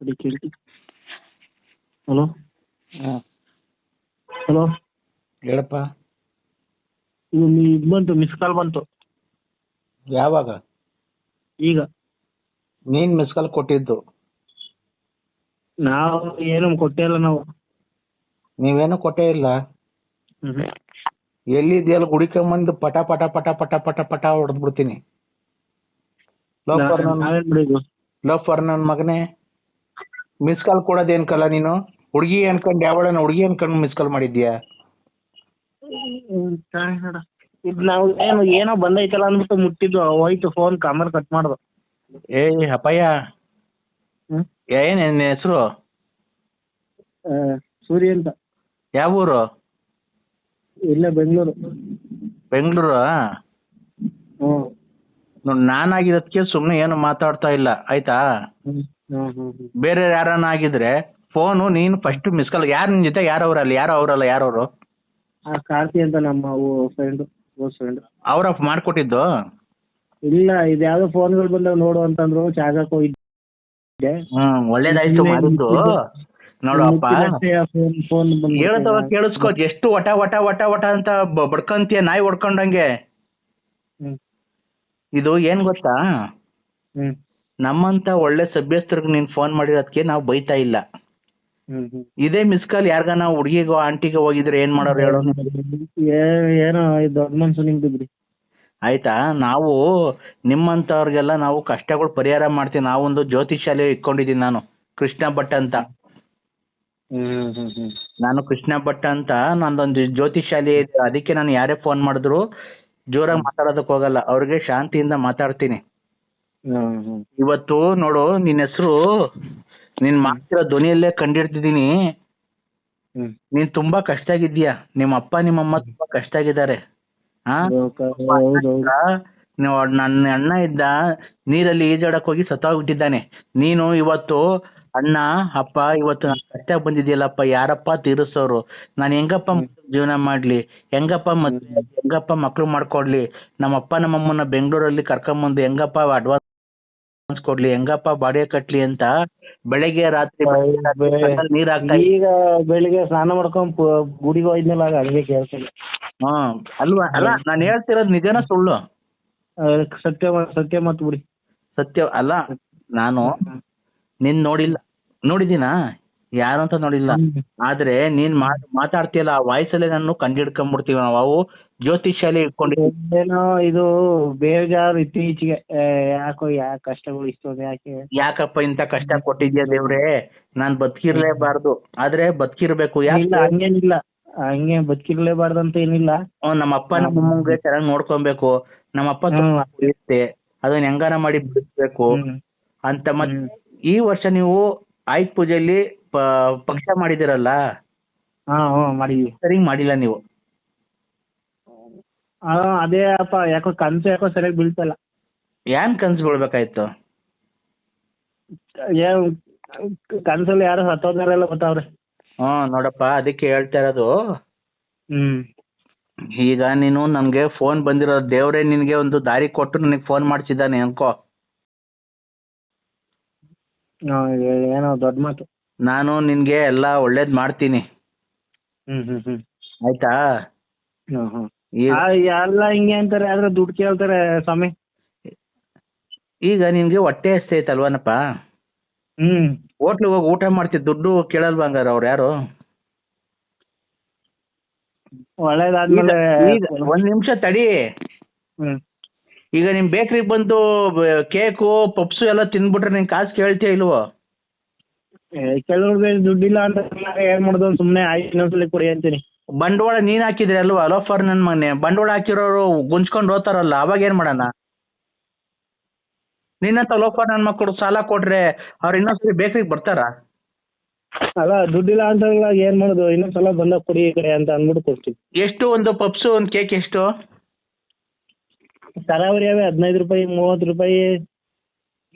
ಅಡಿ ಕೇಳ್ತಿ ಹಲೋ ಹಾಂ ಹಲೋ ಹೇಳಪ್ಪ. ಇದು ಇದು ಬಂತು ಮಿಸ್ ಕಾಲ್ ಬಂತು. ಯಾವಾಗ? ಈಗ. ನೀನ್ ಮಿಸ್ ಕಾಲ್ ಕೊಟ್ಟಿದ್ದು. ನಾವು ಏನು ಕೊಟ್ಟೇ ಇಲ್ಲ ನಾವು. ನೀವೇನು ಕೊಟ್ಟೇ ಇಲ್ಲ? ಎಲ್ಲಿದೆಯಲ್ಲ ಪಟಾ ಪಟ ಪಟ ಪಟ ಪಟ ಪಟ ಪಟ ಹೊಡೆದ್ಬಿಡ್ತೀನಿ. ಲವ್ ಫಾರ್ ನನ್ ಲವ್ ಫಾರ್ ನನ್ ಮಗನೇ. ಮಿಸ್ ಕಾಲ್ ಕೊಡೋದೇನ್ಕಲ್ಲ ನೀನು? ಹುಡುಗಿ ಅನ್ಕೊಂಡು ಯಾವಳನ್ನ ಹುಡುಗಿ ಅನ್ಕೊಂಡು ಮಿಸ್ ಕಾಲ್ ಮಾಡಿದ್ಯಾ? ಇದು ನಾವು ಏನು ಏನೋ ಬಂದೈತಲ್ಲ ಅಂದ್ಬಿಟ್ಟು ಮುಟ್ಟಿದ್ದು ಹೋಯ್ತು ಫೋನ್ ಕಾಮರ್ ಕಟ್ ಮಾಡ್ದು. ಏ ಅಪ್ಪಯ್ಯ. ಹ್ಮ್? ಏನ್ ನಿನ್ನ ಹೆಸರು? ಆ, ಸೂರ್ಯ ಅಂತ. ಯಾವ ಊರು? ಇಲ್ಲೇ ಬೆಂಗಳೂರು. ಬೆಂಗಳೂರು? ಹ್ಞೂ ನೋಡಿ ನಾನಾಗಿರೋದಕ್ಕೆ ಸುಮ್ಮನೆ ಏನು ಮಾತಾಡ್ತಾ ಇಲ್ಲ. ಆಯ್ತಾ? ಹ್ಮ್ ಹ್ಮ್ ಹ್ಮ್ ಹ್ಮ್. ಬೇರೆ ಯಾರನ್ನ ಆಗಿದ್ರೆ ಫೋನು ನೀನು ಫಸ್ಟ್ ಮಿಸ್ ಕಾಲ್ ಯಾರು ನಿನ್ ಜೊತೆ? ಯಾರು ಅಲ್ಲಿ ಯಾರು ಅವರಲ್ಲ? ಯಾರವರು ಆ ಕಾರ್ತಿ ಅಂತ ನಮ್ಮ ಫ್ರೆಂಡ್ ಕ್ಲೋಸ್ ಫ್ರೆಂಡ್ ಅವ್ರ ಮಾಡ್ಕೊಟ್ಟಿದ್ದು? ಇಲ್ಲ ಇದು ಯಾವ್ದೋ ಫೋನ್ಗಳು ಬಂದಾಗ ನೋಡು ಅಂತಂದ್ರು ಚಾರ್ಜ್ ಹೋಗಿದ್ದೆ. ಹ್ಮ್ ಒಳ್ಳೇದಾಯ್ತು ಮಾಡಿದ್ದು ನೋಡಪ್ಪ. ಫೋನ್ ಫೋನ್ ಹೇಳ್ತವ ಕೇಳಿಸ್ಕೊ ಎಷ್ಟು ವಟ ವಟ ವಟ ವಟ ಅಂತ ಬಡ್ಕಂತೀಯ ನಾಯಿ ಹೊಡ್ಕೊಂಡಂಗೆ. ಇದು ಏನ್ ಗೊತ್ತಾ? ಹ್ಮ್. ನಮ್ಮಂತ ಒಳ್ಳೆ ಸಭ್ಯಸ್ಥರಿಗೆ ನೀನ್ ಫೋನ್ ಮಾಡಿರೋದಕ್ಕೆ ನಾವು ಬೈತಾ ಇಲ್ಲ. ಇದೇ ಮಿಸ್ ಕಾಲ್ ಯಾರ್ಗಾನ ಹುಡುಗಿಗೋ ಆಂಟಿಗೆ ಹೋಗಿದ್ರೆ ಏನ್ ಮಾಡೋರು ಹೇಳು? ಏನೋ ಇದು ದೊಡ್ಡ ಮನ್ಸು ನಿಮ್ದು ಬಿಡಿ ಆಯ್ತಾ? ನಾವು ನಿಮ್ಮಂತವ್ರಿಗೆಲ್ಲ ನಾವು ಕಷ್ಟಗಳು ಪರಿಹಾರ ಮಾಡ್ತೀವಿ. ನಾವೊಂದು ಜ್ಯೋತಿಷಾಲೆ ಇಟ್ಕೊಂಡಿದ್ದೀನಿ ನಾನು ಕೃಷ್ಣ ಭಟ್ ಅಂತ. ನಾನು ಕೃಷ್ಣ ಭಟ್ ಅಂತ ನಂದೊಂದು ಜ್ಯೋತಿಷಾಲೆ ಇದೆ. ಅದಕ್ಕೆ ನಾನು ಯಾರೇ ಫೋನ್ ಮಾಡಿದ್ರು ಜೋರಾಗಿ ಮಾತಾಡೋದಕ್ಕೆ ಹೋಗಲ್ಲ. ಅವ್ರಿಗೆ ಶಾಂತಿಯಿಂದ ಮಾತಾಡ್ತೀನಿ. ಹ್ಮ್ ಹ್ಮ್. ಇವತ್ತು ನೋಡು ನಿನ್ನ ಹೆಸರು ನೀನ್ ಮಾಡ್ತಿರೋ ಧ್ವನಿಯಲ್ಲೇ ಕಂಡಿಡ್ತಿದ್ದೀನಿ. ಹ್ಮ್. ನೀನ್ ತುಂಬಾ ಕಷ್ಟ ಆಗಿದ್ಯಾ ನಿಮ್ಮ ಅಪ್ಪ ನಿಮ್ಮಮ್ಮ ತುಂಬಾ ಕಷ್ಟ ಆಗಿದ್ದಾರೆ. ಹಾ ನೀವು ನನ್ನ ಅಣ್ಣ ಇದ್ದ ನೀರಲ್ಲಿ ಈಜಾಡಕ್ ಹೋಗಿ ಸತ್ತೋಗ್ಬಿಟ್ಟಿದ್ದಾನೆ. ನೀನು ಇವತ್ತು ಅಣ್ಣ ಅಪ್ಪ ಇವತ್ತು ನಾನ್ ಕಷ್ಟ ಬಂದಿದ್ಯಲ್ಲಪ್ಪ ಯಾರಪ್ಪ ತೀರಿಸೋರು? ನಾನು ಹೆಂಗಪ್ಪ ಜೀವನ ಮಾಡ್ಲಿ? ಹೆಂಗಪ್ಪ ಮದ್ವೆ ಆಗಿ ಹೆಂಗಪ್ಪ ಮಕ್ಳು ಮಾಡ್ಕೊಡ್ಲಿ? ನಮ್ಮಪ್ಪ ನಮ್ಮಮ್ಮನ ಬೆಂಗಳೂರಲ್ಲಿ ಕರ್ಕೊಂಬಂದು ಹೆಂಗಪ್ಪ ಅಡ್ವಾನ್ಸ್ ಕೊಡ್ಲಿ ಹೆಂಗಪ್ಪ ಬಾಡಿಗೆ ಕಟ್ಲಿ ಅಂತ ಬೆಳಿಗ್ಗೆ ರಾತ್ರಿ ನೀರ್ ಹಾಕ್ತಾ ಈಗ ಬೆಳಿಗ್ಗೆ ಸ್ನಾನ ಮಾಡ್ಕೊಂಡ್ ಪು- ಗುಡಿಗೆ ಹೋಗಿದ್ನಲ್ಲ ಆಗ ಹಂಗೆ ಕೇಳ್ತೀನಿ. ಹ್ಮ್ ಅಲ್ವಾ? ಅಲ್ಲ ನಾನು ಹೇಳ್ತಿರೋದು ನಿಜನ ಸುಳ್ಳು? ಸತ್ಯ ಮ- ಸತ್ಯ ಮತ್ತು ಬಿಡಿ. ಸತ್ಯ ಅಲ್ಲ ನಾನು ನಿನ್ ನೋಡಿಲ್ಲ. ನೋಡಿದೀನಾ ಯಾರು ಅಂತ ನೋಡಿಲ್ಲ. ಆದ್ರೆ ನೀನ್ ಮಾತಾಡ್ತಿಯಲ್ಲ ಮಾತಾಡ್ತೀಯಲ್ಲ ಆ ವಾಯ್ಸಲ್ಲೇ ನಾನು ಕಂಡಿಡ್ಕೊಂಡ್ಬಿಡ್ತೀವಿ ನಾವು. ಅವು ಜ್ಯೋತಿಷಾಲೆ ಇಟ್ಕೊಂಡಿದ್ದೀವಿ ಏನೋ ಇದು ಬೇಜಾರು ಇತ್ತೀಚೆಗೆ. ಏ, ಯಾಕೋ ಯಾಕೆ ಕಷ್ಟಗಳು ಇಷ್ಟೊಂದು ಯಾಕೆ? ಯಾಕಪ್ಪ ಇಂತ ಕಷ್ಟ ಕೊಟ್ಟಿದ್ಯಾ ದೇವ್ರೇ? ನಾನ್ ಬದುಕಿರ್ಲೇಬಾರ್ದು. ಆದ್ರೆ ಬದುಕಿರ್ಬೇಕು. ಇಲ್ಲ ಯಾಕೆ ಹಂಗೇನಿಲ್ಲ. ಹಂಗೆ ಅಂತ ಏನಿಲ್ಲ. ಅವ್ನ್ ನಮ್ಮ ಅಪ್ಪ ನಮ್ಮ ಅಮ್ಮಂಗೆ ಚೆನ್ನಾಗಿ ನೋಡ್ಕೊಬೇಕು. ನಮ್ಮ ಅಪ್ಪ ಹ್ಮ್. ಇರುತ್ತೆ ಅದನ್ನ ಹೆಂಗಾರ ಮಾಡಿ ಬಿಡಿಸ್ಬೇಕು. ಹ್ಮ್. ಅಂತ ಮತ್ ಈ ವರ್ಷ ನೀವು ಆಯುಧ ಪೂಜೆಯಲ್ಲಿ ಪ- ಪಕ್ಷ ಮಾಡಿದಿರಲ್ಲ ಹಾ ಹ್ಞೂ ಮಾಡಿದ್ವಿ. ಸರಿ ಮಾಡಿಲ್ಲ ನೀವು. ಆ, ಅದೇ ಅಪ್ಪ ಯಾಕೋ ಕನ್ಸು ಯಾಕೋ ಸರಿಯಾಗಿ ಬೀಳ್ತಲ್ಲ ಏನ್ ಕನ್ಸು ಬೀಳ್ಬೇಕಾಯ್ತು? ಏನ್ ಕನ್ಸಲ್ಲಿ ಯಾರೋ ಗೊತ್ತಾವ್ರೆ. ಹ್ಮ್ ನೋಡಪ್ಪ ಅದಕ್ಕೆ ಹೇಳ್ತಾ ಇರೋದು. ಹ್ಮ್. ಈಗ ನೀನು ನಮ್ಗೆ ಫೋನ್ ಬಂದಿರೋ ದೇವ್ರೇ ನಿನ್ಗೆ ಒಂದು ದಾರಿ ಕೊಟ್ಟು ನನಗೆ ಫೋನ್ ಮಾಡ್ಸಿದ್ದಾನೆ ಅನ್ಕೋ. ಏ- ಏನೋ ದೊಡ್ಡ ಮಾತು. ನಾನು ನಿನ್ಗೆ ಎಲ್ಲ ಒಳ್ಳೇದ್ ಮಾಡ್ತೀನಿ. ಹ್ಮ್ ಹ್ಮ್ ಹ್ಮ್. ಆಯ್ತಾ? ಹ್ಮ್ ಹ್ಮ್. ಆ, ಎಲ್ಲ ಹಿಂಗೆ ಅಂತಾರೆ ಆದ್ರೆ ದುಡ್ಡು ಕೇಳ್ತಾರೆ ಸ್ವಾಮಿ. ಈಗ ನಿಮ್ಗೆ ಹೊಟ್ಟೆ ಎಸ್ತೈತಲ್ವನಪ್ಪ ಹ್ಮ್. ಹೋಟ್ಲಿಗೆ ಹೋಗಿ ಊಟ ಮಾಡ್ತಿದ್ ದುಡ್ಡು ಕೇಳಲ್ವಾ ಹಂಗಾರ ಅವ್ರು ಯಾರು? ಒಳ್ಳೇದಾದ್ಮೇಲೆ ಈಗ ಒಂದ್ ನಿಮಿಷ ತಡಿ. ಹ್ಮ್. ಈಗ ನಿಮ್ ಬೇಕ್ರಿಗೆ ಬಂದು ಕೇಕು ಪಪ್ಸು ಎಲ್ಲ ತಿನ್ಬಿಟ್ರೆ ನಿನ್ ಕಾಸು ಕೇಳ್ತೀಯ ಇಲ್ವೋ? ಕೆಲವ್ರಿಗೆ ದುಡ್ಡಿಲ್ಲ ಅಂತ ಏನ್ ಮಾಡೋದು? ಸುಮ್ನೆ ಆಯ್ತು ಇನ್ನೊಂದ್ಸಲಿ ಕೊಡಿ ಅಂತೀನಿ. ಬಂಡವಾಳ ನೀನ್ ಹಾಕಿದ್ರೆ ಅಲ್ವಾ? ಅಲೋಫರ್ ನನ್ ಮನೆ ಬಂಡವಾಳ ಹಾಕಿರೋರು ಗುಂಜ್ಕೊಂಡು ಹೋಗ್ತಾರಲ್ಲ ಅವಾಗ ಏನ್ ಮಾಡೋಣ? ನಿನ್ನಂತ ಲೋಫರ್ ನನ್ ಮಕ್ಕಳು ಸಾಲ ಕೊಟ್ರೆ ಅವ್ರು ಇನ್ನೊಂದ್ಸರಿ ಬೇಕರಿಗೆ ಬರ್ತಾರ? ಅಲ್ಲ ದುಡ್ಡಿಲ್ಲ ಅಂತ ಇವಾಗ ಏನ್ ಮಾಡೋದು? ಇನ್ನೊಂದ್ಸಲ ಬಂದಾಗ ಕೊಡಿ ಈ ಕಡೆ ಅಂತ ಅಂದ್ಬಿಟ್ಟು ಕೊಡ್ತೀವಿ ಎಷ್ಟು ಒಂದು ಪಪ್ಸು ಒಂದು ಕೇಕ್ ಎಷ್ಟು? ತರಾವರಿ ಅವೆ ಹದಿನೈದು ರೂಪಾಯಿ ಮೂವತ್ತು ರೂಪಾಯಿ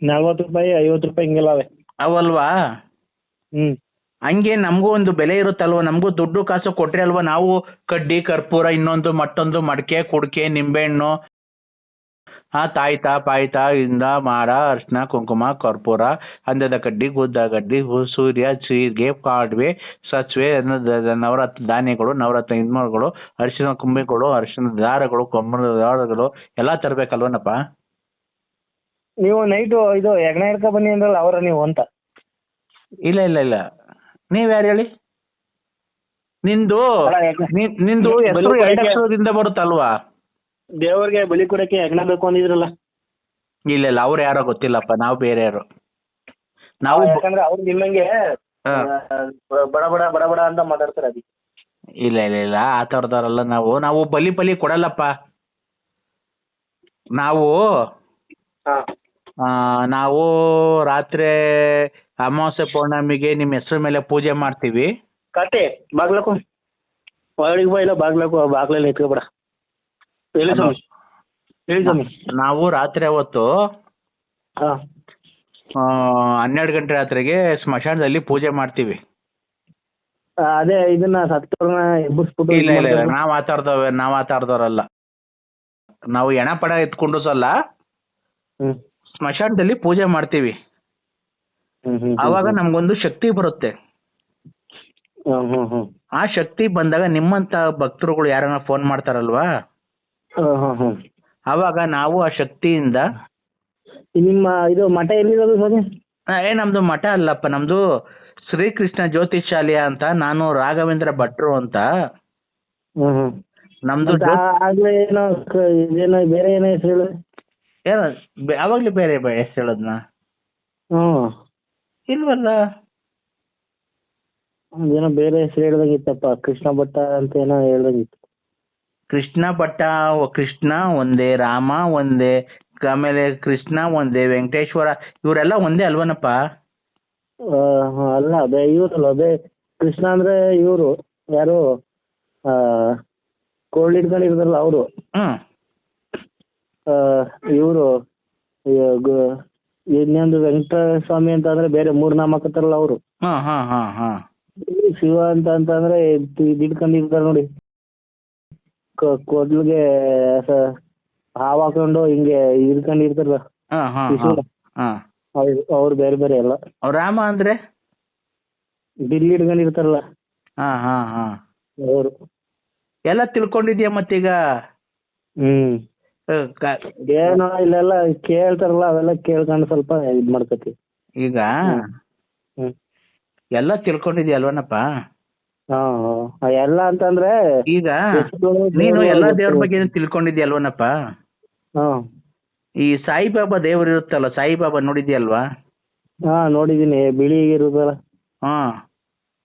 ನಲ್ವತ್ತು ರೂಪಾಯಿ ಐವತ್ತು ರೂಪಾಯಿ ಹಿಂಗೆಲ್ಲ ಅವೆ. ಅವಲ್ವಾ? ಹ್ಮ್. ಹಂಗೆ ನಮಗೂ ಒಂದು ಬೆಲೆ ಇರುತ್ತಲ್ವ? ನಮಗೂ ದುಡ್ಡು ಕಾಸು ಕೊಟ್ರೆ ಅಲ್ವಾ? ನಾವು ಕಡ್ಡಿ ಕರ್ಪೂರ ಇನ್ನೊಂದು ಮತ್ತೊಂದು ಮಡಕೆ ಕುಡಿಕೆ ನಿಂಬೆಹಣ್ಣು. ಆ ತಾಯ್ತಾ ಪಾಯ್ತಾ ಇಂದ ಮಾರ ಅರ್ಶನ ಕುಂಕುಮ ಕರ್ಪೂರ ಅಂದದ ಕಡ್ಡಿ ಗುದ್ದ ಕಡ್ಡಿ ಹೂ- ಸೂರ್ಯ ಸೀರ್ಗೆ ಕಾಡ್ವೆ ಸಚ್ವೆ ನವರತ್ನ ಧಾನ್ಯಗಳು ನವರತ್ನ ಇನ್ಮಗಳು ಅರಿಶಿನ ಕುಂಬಿಗಳು ಅರಿಶಿನ ದಾರಗಳು ಕೊಂಬನ ದಾರಗಳು ಎಲ್ಲಾ ತರಬೇಕಲ್ವನಪ್ಪ? ನೀವು ನೈಟು ಇದು ಹಿಡ್ಕೊ ಬನ್ನಿ ಅಂದ್ರಲ್ಲ ಅವರ ನೀವು ಅಂತ. ಇಲ್ಲ ಇಲ್ಲ ಇಲ್ಲ. ನೀವ್ ಯಾರು ಹೇಳಿ? ನಿಂದು ನಿಂದು ಹೆಸರು ಬರುತ್ತಲ್ವಾ? ದೇವ್ರಿಗೆ ಬಲಿ ಕೊಡಕ್ಕೆ ಯಜ್ಞ ಬೇಕು ಅಂದಿದ್ರಲ್ಲ. ಇಲ್ಲ ಇಲ್ಲ ಅವ್ರು ಯಾರೋ ಗೊತ್ತಿಲ್ಲಪ್ಪ ನಾವು ಬೇರೆ ಯಾರು. ನಾವು ಬ- ಯಾಕಂದ್ರೆ ಅವ್ರು ನಿಮ್ಮಂಗೆ ಹಾ. ಆ, ಬಡ ಬಡ ಬಡ ಬಡ ಅಂತ ಮಾತಾಡ್ತಾರೆ ಅದಕ್ಕೆ. ಇಲ್ಲ ಇಲ್ಲ ಇಲ್ಲ ಆ ಥರದವ್ರಲ್ಲ ನಾವು. ನಾವು ಬಲಿ ಬಲಿ ಕೊಡಲ್ಲಪ್ಪ. ನಾವು ಹಾ. ಆ, ನಾವು ರಾತ್ರಿ ಅಮಾವಾಸ್ಯೆ ಪೌರ್ಣಮಿಗೆ ನಿಮ್ಮ ಹೆಸರು ಮೇಲೆ ಪೂಜೆ ಮಾಡ್ತೀವಿ. ಕತೆ ಬಾಗ್ಲಕ್ಕು ಒಳಗೆ ಬಾ ಇಲ್ಲ ಬಾಗ್ಲಕ್ಕು ಬಾಗ್ಲಲ್ಲಿ ಎತ್ಕೊಬೇಡ ಹೇಳಿ ಸ್ವಾಮಿ. ಹೇಳಿ ಸ್ವಾಮಿ. ನಾವು ರಾತ್ರಿ ಅವತ್ತು ಹಾ. ಆ, ಹನ್ನೆರಡು ಗಂಟೆ ರಾತ್ರಿಗೆ ಸ್ಮಶಾನದಲ್ಲಿ ಪೂಜೆ ಮಾಡ್ತೀವಿ. ಅದೇ ಇದನ್ನ ಸತ್ತವ್ರನ್ನ ಎಬ್ಬಿಸ್ಬಿಟ್ಟು ಇಲ್ಲ ಇಲ್ಲ ಇಲ್ಲ. ನಾವ್ ಮಾತಾಡ್ದವ ನಾವ್ ಮಾತಾಡ್ದವ್ರಲ್ಲ ನಾವು ಎಣ ಪಡ ಎತ್ಕೊಂಡು ಸಲ್ಲ ಸ್ಮಶಾನದಲ್ಲಿ ಪೂಜೆ ಮಾಡ್ತೀವಿ. ಅವಾಗ ನಮ್ಗೊಂದು ಶಕ್ತಿ ಬರುತ್ತೆ. ಆ ಶಕ್ತಿ ಬಂದಾಗ ನಿಮ್ಮಂತ ಭಕ್ತರುಗಳು ಯಾರನ್ನ ಫೋನ್ ಮಾಡ್ತಾರಲ್ವಾ? ಅವಾಗ ನಾವು ಆ ಶಕ್ತಿಯಿಂದ ನಿಮ್ಮ ಇದು ಮಠ ಎಲ್ಲಿರೋದು ಆ, ಏ ನಮ್ದು ಮಠ ಅಲ್ಲಪ್ಪ ನಮ್ದು ಶ್ರೀಕೃಷ್ಣ ಜ್ಯೋತಿಷಾಲಯ ಅಂತ ನಾನು ರಾಘವೇಂದ್ರ ಭಟ್ರು ಅಂತ. ನಮ್ದು ಆಗ್ಲೇ ಏನೋ ಇದೇನೋ ಬೇರೆ ಏನೋ ಹೆಸರು ಹೇಳು. ಏನೋ ಬೆ- ಅವಾಗ್ಲೇ ಬೇರೆ ಬೇರೆ ಹೆಸರು ಹೇಳೋದ್ನ? ಹ್ಮ್. ಇಲ್ವಲ್ಲ ಏನೋ ಬೇರೆ ಹೆಸರು ಹೇಳ್ದಂಗಿತ್ತಪ್ಪ ಕೃಷ್ಣ ಭಟ್ಟ ಅಂತ ಏನೋ ಹೇಳ್ದಂಗಿತ್ತು. ಕೃಷ್ಣ ಭಟ್ಟ ಕೃಷ್ಣ ಒಂದೇ ರಾಮ ಒಂದೇ ಆಮೇಲೆ ಕೃಷ್ಣ ಒಂದೇ ವೆಂಕಟೇಶ್ವರ ಇವರೆಲ್ಲ ಒಂದೇ ಅಲ್ವನಪ್ಪ? ಆ, ಹ, ಅಲ್ಲ ಅದೇ ಇವ್ರಲ್ಲ ಅದೇ ಕೃಷ್ಣ ಅಂದ್ರೆ ಇವರು ಯಾರು ಆ ಕೋಲ್ಡ್ ಇಟ್ಕೊಂಡಿರ್ತಾರಲ್ಲ ಅವರು. ಹ್ಮ್. ಇವರು ಇನ್ನೊಂದು ವೆಂಕಟಸ್ವಾಮಿ ಅಂತ ಅಂದ್ರೆ ಬೇರೆ ಮೂರ್ ನಾಮಕತ್ತಾರಲ್ಲ ಅವರು. ಹಾ ಹಾ ಹಾ ಹಾ. ಶಿವ ಅಂತ ಅಂತಂದ್ರೆ ಇಟ್ಕೊಂಡಿರ್ತಾರೆ ನೋಡಿ. ಕ- ಕೊಡ್ಲಿಗೆ ಸ- ಹಾವ್ ಹಾಕೊಂಡು ಹಿಂಗೆ ಇಡ್ಕೊಂಡಿರ್ತಾರಲ್ಲ ಹಾ ಹಾ ಹಾ ತ್ರಿಶೂಲ. ಹಾ. ಅವ್ರು ಅವ್ರು ಬೇರೆ ಬೇರೆ ಎಲ್ಲ. ಅವ್ರ್ ರಾಮ ಅಂದ್ರೆ? ಬಿಲ್ ಇಟ್ಕೊಂಡಿರ್ತಾರಲ್ಲ ಹಾ ಹಾ ಹಾ. ಅವರು. ಎಲ್ಲ ತಿಳ್ಕೊಂಡಿದ್ಯಾ ಮತ್ತೀಗ? ಹ್ಮ್. ಕ- ಏನೋ ಇಲ್ಲೆಲ್ಲ ಕೇಳ್ತಾರಲ್ಲ ಅವೆಲ್ಲ ಕೇಳ್ಕೊಂಡು ಸ್ವಲ್ಪ ಇದ್ ಮಾಡ್ಕತಿ. ಈಗ ಹ್ಮ್. ಎಲ್ಲ ತಿಳ್ಕೊಂಡಿದ್ಯಲ್ವನಪ್ಪ? ಹಾ ಹಾ. ಎಲ್ಲ ಅಂತಂದ್ರೆ ಈಗ ನೀನು ಎಲ್ಲ. ದೇವ್ರ ಬಗ್ಗೆ ತಿಳ್ಕೊಂಡಿದ್ಯಲ್ವನಪ್ಪ? ಹಾ. ಈ ಸಾಯಿಬಾಬಾ ದೇವ್ರು ಇರುತ್ತಲ್ಲ ಸಾಯಿಬಾಬಾ ನೋಡಿದ್ಯಲ್ವಾ? ಹಾ ನೋಡಿದೀನಿ ಬಿಳಿ ಇರುದಲ್ಲ ಹಾ.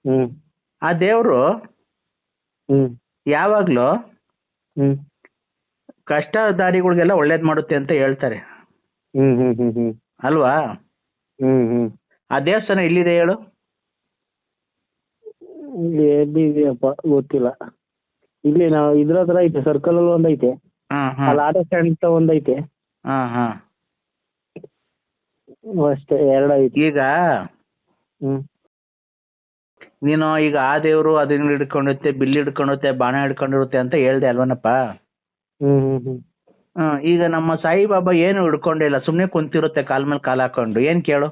ಹ್ಮ್. ಆ ದೇವ್ರು ಹ್ಮ್. ಯಾವಾಗ್ಲೂ ಹ್ಮ್. ಕಷ್ಟದಾರಿಗಳಿಗೆಲ್ಲ ಒಳ್ಳೇದ್ ಮಾಡುತ್ತೆ ಅಂತ ಹೇಳ್ತಾರೆ. ಹ್ಮ್ ಹ್ಮ್ ಹ್ಮ್ ಹ್ಮ್. ಅಲ್ವಾ? ಹ್ಮ್ ಹ್ಮ್. ಆ ದೇವಸ್ಥಾನ ಎಲ್ಲಿದೆ ಹೇಳು? ಇಲ್ಲಿ ಎಲ್ಲಿದೆಯಪ್ಪ ಗೊತ್ತಿಲ್ಲ. ಇಲ್ಲಿ ನಾವು ಇದ್ರ ಹತ್ರ ಐತೆ ಸರ್ಕಲ್ ಅಲ್ಲಿ ಒಂದೈತೆ ಹಾ ಅಲ್ಲಿ ಆಟೋ ಸ್ಟ್ಯಾಂಡ್ ಅಂತ ಒಂದೈತೆ ಹಾ ಹಾ. ಅಷ್ಟೇ ಎರಡು ಐತೆ. ಈಗ ಹ್ಮ್. ನೀನು ಈಗ ಆ ದೇವ್ರು ಅದನ್ನ ಹಿಡ್ಕೊಂಡಿರುತ್ತೆ ಬಿಲ್ ಹಿಡ್ಕೊಂಡಿರುತ್ತೆ ಬಾಣ ಹಿಡ್ಕೊಂಡಿರುತ್ತೆ ಅಂತ ಹೇಳ್ದೆ ಅಲ್ವನಪ್ಪ? ಹ್ಮ್ ಹ್ಮ್ ಹ್ಮ್. ಹ್ಮ್ ಈಗ ನಮ್ಮ ಸಾಯಿಬಾಬಾ ಏನು ಹಿಡ್ಕೊಂಡಿಲ್ಲ ಸುಮ್ನೆ ಕುಂತಿರುತ್ತೆ ಕಾಲ್ ಮೇಲೆ ಕಾಲ್ ಹಾಕೊಂಡು. ಏನ್ ಕೇಳು?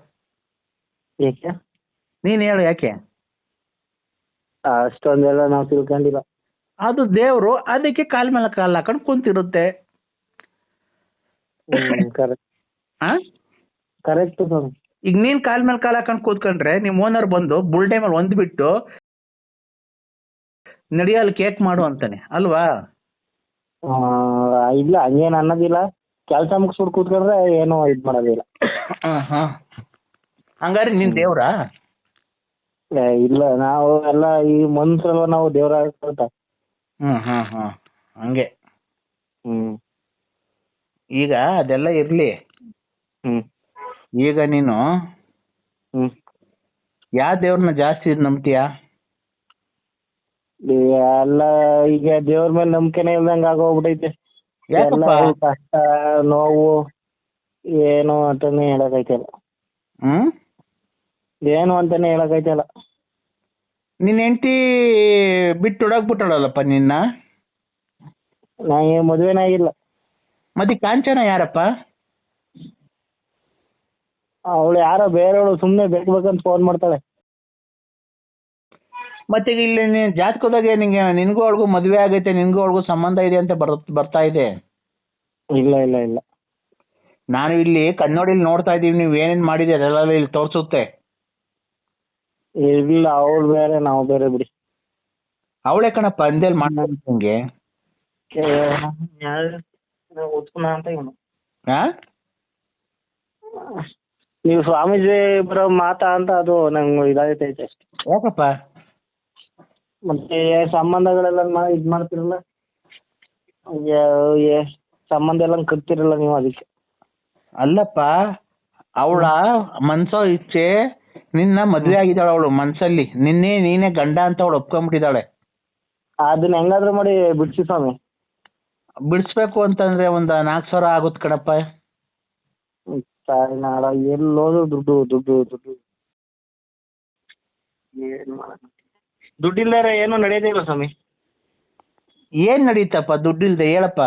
ನೀನ್ ಹೇಳು ಯಾಕೆ? ಅಷ್ಟೊಂದೆಲ್ಲ ನಾವು ತಿಳ್ಕೊಂಡಿಲ್ಲ. ಅದು ದೇವ್ರು ಅದಕ್ಕೆ ಕಾಲ್ ಮೇಲೆ ಕಾಲ್ ಹಾಕೊಂಡು ಕುಂತಿರುತ್ತೆ. ಕರೆಕ್ಟ್ ಆ? ಕರೆಕ್ಟ್ ಸ್ವಾಮಿ ಈಗ ನೀನ್ ಕಾಲ್ ಮೇಲೆ ಕಾಲ್ ಹಾಕೊಂಡು ಕೂತ್ಕೊಂಡ್ರೆ ನಿಮ್ ಓನರ್ ಬಂದು ಬುಲ್ಡೆ ಮೇಲೆ ಒಂದ್ ಬಿಟ್ಟು ನಡಿಯಲ್ ಕೇಕ್ ಮಾಡು ಅಂತಾನೆ ಅಲ್ವಾ? ಇಲ್ಲ ಹಂಗೇನ್ ಅನ್ನೋದಿಲ್ಲ. ಕೆಲಸ ಮುಗಿಸ್ಬಿಟ್ಟು ಕೂತ್ಕೊಂಡ್ರೆ ಏನು ಇದ್ ಮಾಡೋದಿಲ್ಲ. ಹಂಗಾರೆ ನಿನ್ ದೇವ್ರಾ? ಏ, ಇಲ್ಲ ನಾವು ಎಲ್ಲ ಈ ಮನ್ಸಲ್ವ ನಾವು ದೇವ್ರ ಹ್ಮ್ ಹ್ಮ್ ಹ್ಮ್. ಹಂಗೆ. ಹ್ಮ್. ಈಗ ಅದೆಲ್ಲ ಇರ್ಲಿ. ಹ್ಮ್. ಈಗ ನೀನು ಹ್ಮ್. ಯಾವ ದೇವ್ರನ್ನ ಜಾಸ್ತಿ ನಂಬ್ತೀಯಾ? ಎಲ್ಲ ಈಗ ದೇವ್ರ ಮೇಲೆ ನಂಬಿಕೆನೆ ಇಲ್ದಂಗ ಆಗೋಗ್ಬಿಟ್ಟೈತೆ ಎಲ್ಲ ಯಾಕಪ್ಪ ಕಷ್ಟ ನೋವು ಏನು ಅಂತಾನೆ ಹೇಳಕೈತಿಲ್ಲ ಹ್ಮ್? ಏನು ಅಂತಾನೆ ಹೇಳಕೈತಿಲ್ಲ ನಿನ್ ಹೆಂಡತಿ ಬಿಟ್ಟು ಹೊಡಾಕ್ಬಿಟ್ಟಾಳಲ್ಲಪ್ಪ ನಿನ್ನ? ನಂಗೆ ಮದ್ವೆನೇ ಆಗಿಲ್ಲ. ಮತ್ತೆ ಈ ಕಾಂಚನ ಯಾರಪ್ಪ? ಅವಳು ಯಾರೋ ಬೇರೆಯವಳು ಸುಮ್ಮನೆ ಬೇಕು ಬೇಕಂತ ಫೋನ್ ಮಾಡ್ತಾಳೆ. ಮತ್ತೆ ಇಲ್ಲಿ ನೀನ್ ಜಾತಕದಾಗೆ ನಿಂಗೆ ನಿನ್ಗೂ ಅವಳಿಗೂ ಮದುವೆ ಆಗೈತೆ ನಿನಗೂ ಅವಳಿಗೂ ಸಂಬಂಧ ಇದೆ ಅಂತ ಬರ್ ಬರ್ತಾ ಇದೆ? ಇಲ್ಲ ಇಲ್ಲ ಇಲ್ಲ. ನಾನು ಇಲ್ಲಿ ಕಣ್ಣೋಡಿಲಿ ನೋಡ್ತಾ ಇದ್ದೀವಿ ನೀವು ಏನೇನ್ ಮಾಡಿದೆ ಅದೆಲ್ಲ ಇಲ್ಲಿ ತೋರಿಸುತ್ತೆ. ಇಲ್ಲ ಅವಳು ಬೇರೆ ನಾವು ಬೇರೆ ಬಿಡಿ. ಅವಳೇ ಅಂತ ಇವನು. ಹಾ ನೀವು ಸ್ವಾಮೀಜಿ ಬರೋ ಮಾತಾ ಅಂತ ಅದು ನಂಗೆ ಇದಾಗೈತೆ ಅಷ್ಟೇ. ಯಾಕಪ್ಪ? ಮತ್ತೆ ಸಂಬಂಧಗಳೆಲ್ಲ ಮಾ- ಇದ್ ಮಾಡ್ತಿರಲ್ಲ? ಯಾ- ಯಾ- ಸಂಬಂಧ ಎಲ್ಲ ಕಟ್ತಿರಲ್ಲ ನೀವು ಅದಕ್ಕೆ. ಅಲ್ಲಪ್ಪ ಅವಳ ಮನ್ಸೋ ಇಚ್ಛೆ ನಿನ್ನ ಮದ್ವೆ ಆಗಿದ್ದಾಳೆ ಅವಳು ಮನ್ಸಲ್ಲಿ. ನಿನ್ನೆ ನೀನೇ ಗಂಡ ಅಂತ ಅವಳು ಒಪ್ಕೊಂಡ್ಬಿಟ್ಟಿದ್ದಾಳೆ ಅದನ್ನ ಹೆಂಗಾದ್ರೂ ಮಾಡಿ ಬಿಡ್ಸಿ ಸ್ವಾಮಿ. ಬಿಡಿಸ್ಬೇಕು ಅಂತಂದ್ರೆ ಒಂದ್ ನಾಲ್ಕ್ ಸಾವಿರ ಆಗುತ್ತೆ ಕಣಪ್ಪ. ತಾಯಿ ನಾಡ ಎಲ್ಲೋದು ದುಡ್ಡು ದುಡ್ಡು ದುಡ್ಡು. ಏನ್ ಮಾಡೋಣ ದುಡ್ಡಿಲ್ದಾರೆ ಏನು ನಡೆಯೋದೇ ಇಲ್ಲ ಸ್ವಾಮಿ ಏನ್ ನಡೀತಪ್ಪ ದುಡ್ಡಿಲ್ದೆ ಹೇಳಪ್ಪ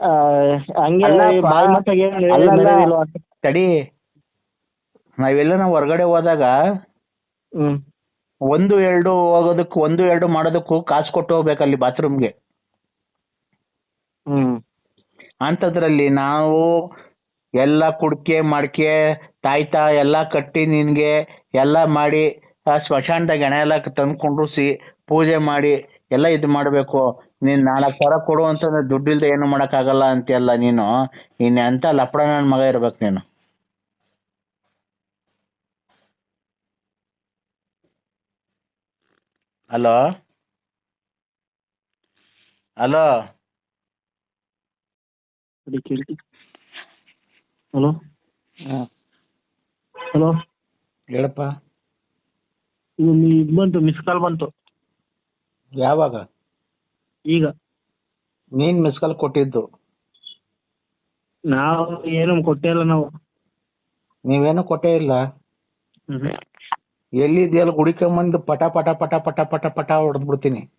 ಆ, ಹಂಗೆ ಅಲ್ಲಪ್ಪ. ಬಾಯಿ ಮಾತಾಗೆ ಏನು. ನಡೆಯೋದಿಲ್ವಾ ಅಂತ. ತಡಿ ಹೊರಗಡೆ ಹೋದಾಗ ಹ್ಮ್ ಒಂದು ಎರಡು ಹೋಗೋದಕ್ಕೂ ಒಂದು ಎರಡು ಮಾಡೋದಕ್ಕೂ ಕಾಸು ಕೊಟ್ಟು ಹೋಗ್ಬೇಕು ಅಲ್ಲಿ ಬಾತ್ರೂಮ್ಗೆ ಹ್ಮ್ ಅಂತದ್ರಲ್ಲಿ ನಾವು ಎಲ್ಲ ಕುಡ್ಕೆ ಮಡ್ಕೆ ತಾಯ್ತಾ ಎಲ್ಲ ಕಟ್ಟಿ ನಿನಗೆ ಎಲ್ಲ ಮಾಡಿ ಆ ಸ್ಮಶಾನದಾಗ ಹೆಣ ಎಲ್ಲ ತಂದು ಕುಂಡ್ರಿಸಿ ಪೂಜೆ ಮಾಡಿ ಎಲ್ಲ ಇದು ಮಾಡಬೇಕು. ನೀನ್ ನಾಲ್ಕು ಸಾವಿರ ಕೊಡು ಅಂತಂದ್ರೆ ದುಡ್ಡಿಲ್ದೆ ಏನು ಮಾಡೋಕ್ಕಾಗಲ್ಲ ಅಂತೆಲ್ಲ ನೀನು. ಇನ್ನು ಎಂತ ಲಪಡ ನನ್ನ ಮಗ ಇರ್ಬೇಕು ನೀನು. ಹಲೋ? ಹಲೋ? ಹಲೋ? ಹಲೋ? ಹೇಳಪ್ಪ. ಇದು ಇದು ಬಂತು ಮಿಸ್ ಕಾಲ್ ಬಂತು. ಯಾವಾಗ? ಈಗ. ನೀನ್ ಮಿಸ್ ಕಾಲ್ ಕೊಟ್ಟಿದ್ದು. ನಾವು ಏನು ಕೊಟ್ಟೇ ಇಲ್ಲ ನಾವು. ನೀವೇನು ಕೊಟ್ಟೇ ಇಲ್ಲ? ಎಲ್ಲಿದೆಯಲ್ಲ ಗುಡಿಕೊಂಬಂದು ಪಟ ಪಟ ಪಟ ಪಟ ಪಟ ಪಟ ಹೊಡೆದ್ಬಿಡ್ತೀನಿ.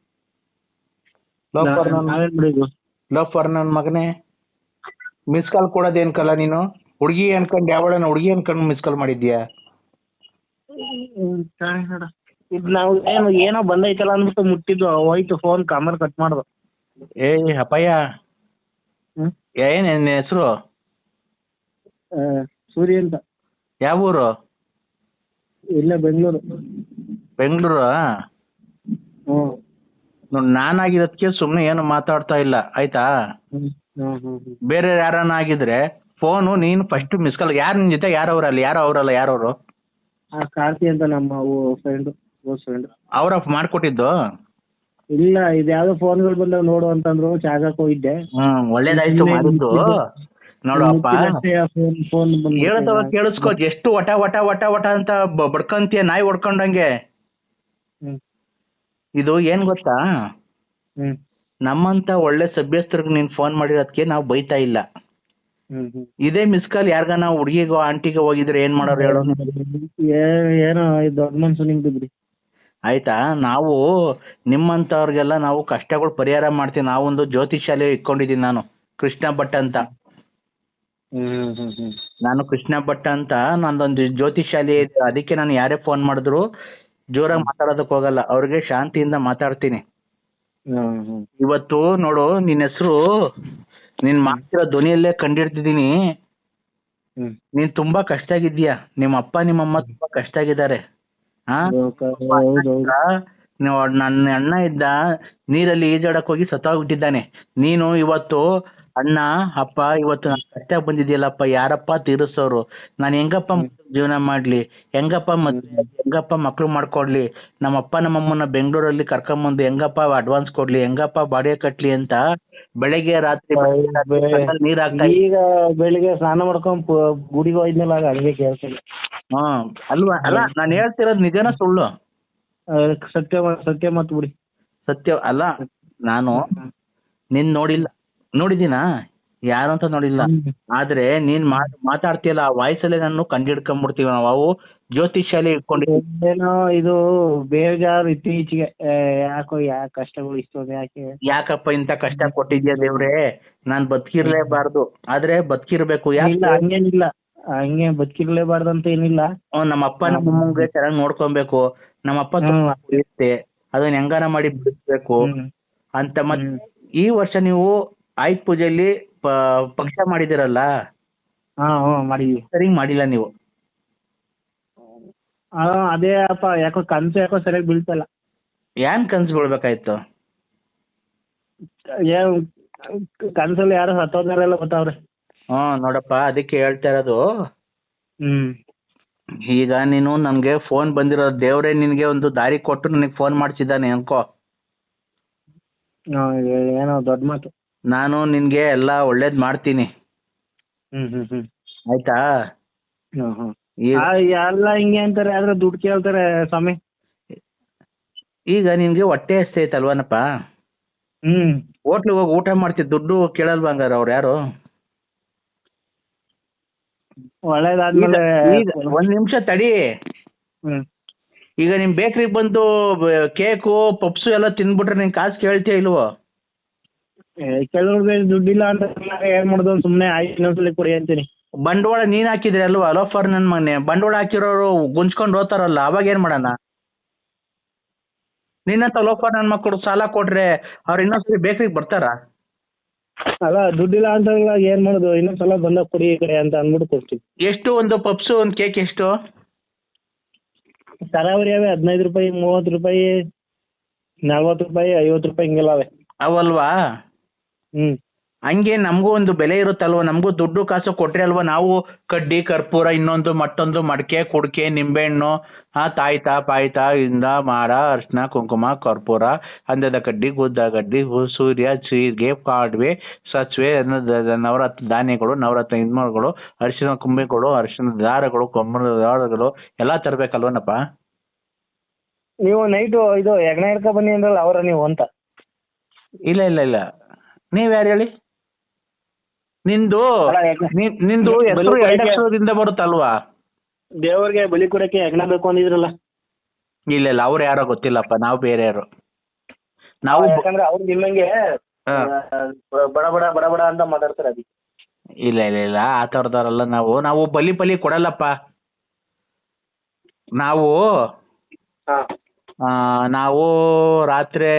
ಲವ್ ನನ್ ನಾವೇನ್ ಮಾಡಿದ್ವು ಲೋಫರ್ ನನ್ ಮಗನೇ. ಮಿಸ್ ಕಾಲ್ ಕೊಡೋದೇನ್ ನೀನು? ಹುಡುಗಿ ಅನ್ಕೊಂಡ್ ಯಾವಳನ ಹುಡುಗಿ ಅನ್ಕೊಂಡು ಮಿಸ್ ಕಾಲ್ ಮಾಡಿದ್ಯಾ ಇದು ನಾವು ಏನು ಏನೋ ಬಂದೈತಲ್ಲ ಅಂದ್ಬಿಟ್ಟು ಮುಟ್ಟಿದ್ದು ಹೋಯ್ತು ಫೋನ್ ಕಾಮರ್ ಕಟ್ ಮಾಡ್ದು. ಏ ಅಪ್ಪಯ್ಯ. ಹ್ಮ್? ಏನ್ ನಿನ್ನ ಹೆಸರು? ಆ, ಸೂರ್ಯ ಅಂತ. ಯಾವ ಊರು? ಇಲ್ಲೇ ಬೆಂಗಳೂರು. ಬೆಂಗಳೂರು? ಹ್ಮ್. ನೋಡ್ ನಾನಾಗಿರೋದಕ್ಕೆ ಸುಮ್ನೆ ಏನು ಮಾತಾಡ್ತಾ ಇಲ್ಲ. ಆಯ್ತಾ? ಹ್ಮ್ ಹ್ಮ್ ಹ್ಮ್ ಹ್ಮ್. ಬೇರೆ ಯಾರನ್ನ ಆಗಿದ್ರೆ ಫೋನು ನೀನು ಫಸ್ಟ್ ಮಿಸ್ ಕಾಲ್ ಯಾರು ನಿನ್ ಜೊತೆ? ಯಾರು ಅವರಲ್ಲ? ಯಾರು ಅವರಲ್ಲ? ಯಾರವರು ಆ ಕಾರ್ತಿ ಅಂತ ನಮ್ಮ ಫ್ರೆಂಡ್ ಕ್ಲೋಸ್ ಫ್ರೆಂಡ್ ಅವ್ರ ಮಾಡ್ಕೊಟ್ಟಿದ್ದು? ಇಲ್ಲ ಇದು ಯಾವ್ದೋ ಫೋನ್ಗಳು ಬಂದ ನೋಡು ಅಂತಂದ್ರು ಜಾಗಕ್ಕೆ ಹೋಗಿದ್ದೆ. ಹ್ಮ್ ಒಳ್ಳೇದಾಯ್ತು ಮಾಡಿದ್ದು. ನೋಡಪ್ಪ. ಫೋನ್ ಫೋನ್ ಕೇಳಿಸ್ಕೊ. ಎಷ್ಟು ಒಟ ಒಟ ವಟ ವಟ ಅಂತ ಬ- ಬಡ್ಕಂತೀಯ ನಾಯಿ ಹೊಡ್ಕೊಂಡಂಗೆ. ಹ್ಮ್. ಇದು ಏನ್ ಗೊತ್ತಾ? ಹ್ಮ್. ನಮ್ಮಂತ ಒಳ್ಳೆ ಸಭ್ಯಸ್ಥರಿಗೆ ನೀನ್ ಫೋನ್ ಮಾಡಿರೋದಕ್ಕೆ ನಾವು ಬೈತಾ ಇಲ್ಲ. ಇದೇ ಮಿಸ್ ಕಾಲ್ ಯಾರ್ಗಾನ ಹುಡುಗಿಗೋ ಆಂಟಿಗೆ ಹೋಗಿದ್ರೆ ಏನ್ ಮಾಡೋರು ಹೇಳು? ಏ- ಏನೋ ಇದು ದೊಡ್ಡ ಮನ್ಸು ನಿಂತಿದ್ರಿ ಆಯ್ತಾ? ನಾವು ನಿಮ್ಮಂತವ್ರಿಗೆಲ್ಲ ನಾವು ಕಷ್ಟಗಳು ಪರಿಹಾರ ಮಾಡ್ತೀವಿ. ನಾವೊಂದು ಜ್ಯೋತಿಷ್ಯಾಲಯ ಇಟ್ಕೊಂಡಿದ್ದೀನಿ ನಾನು ಕೃಷ್ಣ ಭಟ್ ಅಂತ. ಹ್ಮ್ ಹ್ಮ್ ಹ್ಮ್. ನಾನು ಕೃಷ್ಣ ಭಟ್ ಅಂತ ನಂದೊಂದು ಜ್ಯೋತಿಷ್ಯಾಲಯ ಇದೆ. ಅದಕ್ಕೆ ನಾನು ಯಾರೇ ಫೋನ್ ಮಾಡಿದ್ರು ಜೋರಾಗಿ ಮಾತಾಡೋದಕ್ಕೆ ಹೋಗಲ್ಲ. ಅವ್ರಿಗೆ ಶಾಂತಿಯಿಂದ ಮಾತಾಡ್ತೀನಿ. ಹ್ಮ್ ಹ್ಮ್. ಇವತ್ತು ನೋಡು ನಿನ್ನ ಹೆಸರು ನೀನ್ ಮಾಡ್ತಿರೋ ಧ್ವನಿಯಲ್ಲೇ ಕಂಡಿಡ್ತಿದ್ದೀನಿ. ನೀನ್ ತುಂಬಾ ಕಷ್ಟ ಆಗಿದ್ಯಾ ನಿಮ್ಮ ಅಪ್ಪ ನಿಮ್ಮಮ್ಮ ತುಂಬಾ ಕಷ್ಟ ಆಗಿದ್ದಾರೆ. ನನ್ನ ಅಣ್ಣ ಇದ್ದ ನೀರಲ್ಲಿ ಈಜಾಡಕ್ ಹೋಗಿ ಸತ್ತೋಗ್ಬಿಟ್ಟಿದ್ದಾನೆ. ನೀನು ಇವತ್ತು ಅಣ್ಣ ಅಪ್ಪ ಇವತ್ತು ನನ್ ಕಷ್ಟ ಬಂದಿದ್ಯಲ್ಲಪ್ಪ ಯಾರಪ್ಪ ತೀರಿಸೋರು? ನಾನು ಹೆಂಗಪ್ಪ ಮಕ್ಳು ಜೀವನ ಮಾಡ್ಲಿ? ಹೆಂಗಪ್ಪ ಮದ್ವೆ ಹೆಂಗಪ್ಪ ಮಕ್ಳು ಮಾಡ್ಕೊಡ್ಲಿ? ನಮ್ಮಪ್ಪ ನಮ್ಮಮ್ಮನ ಬೆಂಗಳೂರಲ್ಲಿ ಕರ್ಕೊಂಬಂದು ಹೆಂಗಪ್ಪ ಅಡ್ವಾನ್ಸ್ ಕೊಡ್ಲಿ? ಹೆಂಗಪ್ಪ ಬಾಡಿಗೆ ಕಟ್ಲಿ ಅಂತ ಬೆಳಗ್ಗೆ ರಾತ್ರಿ ನೀರ್ ಹಾಕ್ತಾ ಈಗ ಬೆಳಿಗ್ಗೆ ಸ್ನಾನ ಮಾಡ್ಕೊಂಡ್ ಪು- ಗುಡಿಗೆ ಹೋಯ್ದ್ನಲ್ಲ ಆಗ ಹಂಗೆ ಕೇಳ್ತೀನಿ. ಹ್ಮ್ ಅಲ್ವಾ? ಅಲ್ಲ ನಾನು ಹೇಳ್ತಿರೋದು ನಿಜನ ಸುಳ್ಳು? ಸತ್ಯ ಮ- ಸತ್ಯ ಮಾತು ಬಿಡಿ. ಸತ್ಯ ಅಲ್ಲ ನಾನು ನಿನ್ ನೋಡಿಲ್ಲ. ನೋಡಿದೀನಾ ಯಾರು ಅಂತ ನೋಡಿಲ್ಲ. ಆದ್ರೆ ನೀನ್ ಮಾತ್- ಮಾತಾಡ್ತೀಯಲ್ಲ ಆ ವಾಯ್ಸಲ್ಲೇ ನಾನು ಕಂಡಿಡ್ಕೊಂಡ್ಬಿಡ್ತೀವಿ ನಾವು. ಅವು ಜ್ಯೋತಿಷಾಲಿ ಇಟ್ಕೊಂಡಿದ್ದೀವಿ. ಏನೋ ಇದು ಬೇಜಾರು ಇತ್ತೀಚೆಗೆ. ಏ, ಯಾಕೋ ಯಾಕೆ ಕಷ್ಟಗಳು ಇಷ್ಟೊಂದು ಯಾಕೆ? ಯಾಕಪ್ಪ ಇಂತ ಕಷ್ಟ ಕೊಟ್ಟಿದ್ಯಾ ದೇವ್ರೇ? ನಾನ್ ಬದುಕಿರ್ಲೇಬಾರ್ದು. ಆದ್ರೆ ಬದುಕಿರ್ಬೇಕು. ಇಲ್ಲ ಯಾಕೆ ಹಂಗೇನಿಲ್ಲ. ಹಂಗೆ ಅಂತ ಏನಿಲ್ಲ. ಅವ್ನ್ ನಮ್ಮ ಅಪ್ಪ ನಮ್ಮ ಅಮ್ಮಂಗೆ ಚೆನ್ನಾಗಿ ನೋಡ್ಕೊಬೇಕು. ನಮ್ಮ ಅಪ್ಪ ಹ್ಮ್. ಇರುತ್ತೆ ಅದನ್ನ ಹೆಂಗಾರ ಮಾಡಿ ಬಿಡಿಸ್ಬೇಕು ಹ್ಮ್. ಅಂತ ಮತ್ತೆ ಈ ವರ್ಷ ನೀವು ಆಯುಧ ಪೂಜೆಯಲ್ಲಿ ಪಕ್ಷ ಮಾಡಿದಿರಲ್ಲ? ಹಾ ಹ್ಮ್ ಮಾಡಿದ್ವಿ. ಸರಿ ಮಾಡಿಲ್ಲ ನೀವು. ಆ, ಅದೇ ಅಪ್ಪ ಯಾಕೋ ಕನ್ಸು ಯಾಕೋ ಸರಿಯಾಗಿ ಬೀಳ್ತಲ್ಲ. ಏನ್ ಕನ್ಸು ಬೀಳ್ಬೇಕಾಯ್ತು? ಕನಸಲ್ಲಿ ಯಾರೋ ಸತ್ತೋದ್ನಾರೆಲ್ಲ ಗೊತ್ತಾವ್ರೆ. ಹ್ಮ್ ನೋಡಪ್ಪ ಅದಕ್ಕೆ ಹೇಳ್ತಾ ಇರೋದು. ಹ್ಮ್. ಈಗ ನೀನು ನನ್ಗೆ ಫೋನ್ ಬಂದಿರೋ ದೇವ್ರೇ ನಿನ್ಗೆ ಒಂದು ದಾರಿ ಕೊಟ್ಟು ನನಗೆ ಫೋನ್ ಮಾಡ್ಸಿದ್ದಾನೆ ಅನ್ಕೋ. ಹಾ, ಏನೋ ದೊಡ್ಡ ಮಾತು. ನಾನು ನಿನ್ಗೆ ಎಲ್ಲ ಒಳ್ಳೇದ್ ಮಾಡ್ತೀನಿ. ಹ್ಮ್ ಹ್ಮ್ ಹ್ಮ್. ಆಯ್ತಾ? ಹ್ಮ್ ಹ್ಮ್. ಈಗ ಆ, ಎಲ್ಲ ಹಿಂಗೆ ಅಂತಾರೆ ಆದ್ರೆ ದುಡ್ಡು ಕೇಳ್ತಾರೆ ಸ್ವಾಮಿ. ಈಗ ನಿನ್ಗೆ ಹೊಟ್ಟೆ ಎಸ್ತೈತಲ್ವನಪ್ಪ ಹ್ಮ್. ಹೋಟ್ಲಿಗೆ ಹೋಗಿ ಊಟ ಮಾಡ್ತಿದ್ ದುಡ್ಡು ಕೇಳಲ್ವಾ ಹಂಗಾರೆ ಅವ್ರು ಯಾರು? ಒಳ್ಳೇದಾದ್ಮೇಲೆ ಈಗ ಒಂದ್ ನಿಮಿಷ ತಡಿ. ಹ್ಮ್. ಈಗ ನಿಮ್ ಬೇಕ್ರಿಗೆ ಬಂದು ಕೇಕು ಪಪ್ಸು ಎಲ್ಲ ತಿನ್ಬಿಟ್ರೆ ನಿನ್ ಕಾಸು ಕೇಳ್ತೀಯ ಇಲ್ವೋ? ಕೆಲವ್ರು ಬೇರೆ ದುಡ್ಡಿಲ್ಲ ಅಂತ ಏನ್ ಮಾಡೋದು ಸುಮ್ನೆ ಆಯ್ತು ಇನ್ನೊಂದ್ಸಲಿ ಕೊಡಿ ಅಂತೀನಿ. ಬಂಡವಾಳ ನೀನ್ ಹಾಕಿದ್ರೆ ಅಲ್ವಾ? ಲೋಫರ್ ನನ್ ಮನೆ ಬಂಡವಾಳ ಹಾಕಿರೋರು ಗುಂಜ್ಕೊಂಡು ಹೋತಾರಲ್ಲ ಅವಾಗ ಏನ್ ಮಾಡೋಣ? ನಿನ್ನಂತ ಲೋಫರ್ ನನ್ ಮಕ್ಕಳು ಸಾಲ ಕೊಟ್ರೆ ಅವ್ರ ಇನ್ನೊಂದ್ಸರಿ ಬೇಕ್ರಿ ಬರ್ತಾರ? ಅಲ್ಲ ದುಡ್ಡಿಲ್ಲ ಅಂತ ಏನ್ ಮಾಡೋದು? ಇನ್ನೊಂದ್ಸಲ ಬಂದಾಗ ಕೊಡಿ ಈ ಕಡೆ ಅಂತ ಅಂದ್ಬಿಟ್ಟು ಕೊಡ್ತೀವಿ ಎಷ್ಟು? ಒಂದು ಪಪ್ಸು ಒಂದು ಕೇಕ್ ಎಷ್ಟು? ತರಾವರಿ ಅವೆ ಹದಿನೈದು ರೂಪಾಯಿ ಮೂವತ್ತು ರೂಪಾಯಿ ನಲ್ವತ್ತು ರೂಪಾಯಿ ಐವತ್ತು ರೂಪಾಯಿ ಹಿಂಗೆಲ್ಲ ಅವೆ. ಅವಲ್ವಾ? ಹ್ಮ್. ಹಂಗೆ ನಮಗೂ ಒಂದು ಬೆಲೆ ಇರುತ್ತಲ್ವ? ನಮಗೂ ದುಡ್ಡು ಕಾಸು ಕೊಟ್ರೆ ಅಲ್ವಾ? ನಾವು ಕಡ್ಡಿ ಕರ್ಪೂರ ಇನ್ನೊಂದು ಮತ್ತೊಂದು ಮಡಕೆ ಕುಡಿಕೆ ನಿಂಬೆಹಣ್ಣು ಆ ತಾಯ್ತ ಪಾಯ್ತ ಇಂದ ಮಾರ ಅರ್ಶನ ಕುಂಕುಮ ಕರ್ಪೂರ ಅಂದದ ಕಡ್ಡಿ ಗುದ್ದ ಕಡ್ಡಿ ಸೂರ್ಯ ಸೀರ್ಗೆ ಕಾಡ್ವೆ ಸಚ್ವೆ ನವರತ್ನ ಧಾನ್ಯಗಳು ನವರತ್ನ ಇನ್ಮಗಳು ಅರಿಶಿನ ಕುಂಬಿಗಳು ಅರಿಶಿನ ದಾರಗಳು ಕೊಂಬನ ದಾರಗಳು ಎಲ್ಲ ತರಬೇಕಲ್ವನಪ್ಪ? ನೀವು ನೈಟು ಇದು ಎಗ್ನ ಹಿಡ್ಕೊ ಬನ್ನಿ ಅಂದ್ರಲ್ಲ ಅವರ ನೀವು ಅಂತ. ಇಲ್ಲ ಇಲ್ಲ ಇಲ್ಲ. ನೀವ್ ಯಾರು ಹೇಳಿ? ನಿಂದು ನಿಂದು ಬಲಿ ಹೆಸರು ಕೊಡಕ್ಕೆ- ಎರಡಕ್ಷರದಿಂದ ಬರುತ್ತಲ್ವಾ? ದೇವ್ರಿಗೆ ಬಲಿ ಕೊಡಕ್ಕೆ ಯಜ್ಞ ಬೇಕು ಅಂದಿದ್ರಲ್ಲ. ಇಲ್ಲ ಇಲ್ಲ ಅವ್ರು ಯಾರೋ ಗೊತ್ತಿಲ್ಲಪ್ಪ ನಾವು ಬೇರೆ ಯಾರು. ನಾವು ಬ- ಯಾಕಂದ್ರೆ ಅವ್ರು ನಿಮ್ಮಂಗೆ ಬಡಬಡ ಆ, ಬಡ ಬಡ ಬಡ ಬಡ ಅಂತ ಮಾತಾಡ್ತಾರೆ ಅದಕ್ಕೆ. ಇಲ್ಲ ಇಲ್ಲ ಇಲ್ಲ ಆ ಥರದವ್ರಲ್ಲ ನಾವು. ನಾವು ಬಲಿ ಬಲಿ ಕೊಡಲ್ಲಪ್ಪ. ನಾವು ಹಾ. ಆ, ನಾವು ರಾತ್ರಿ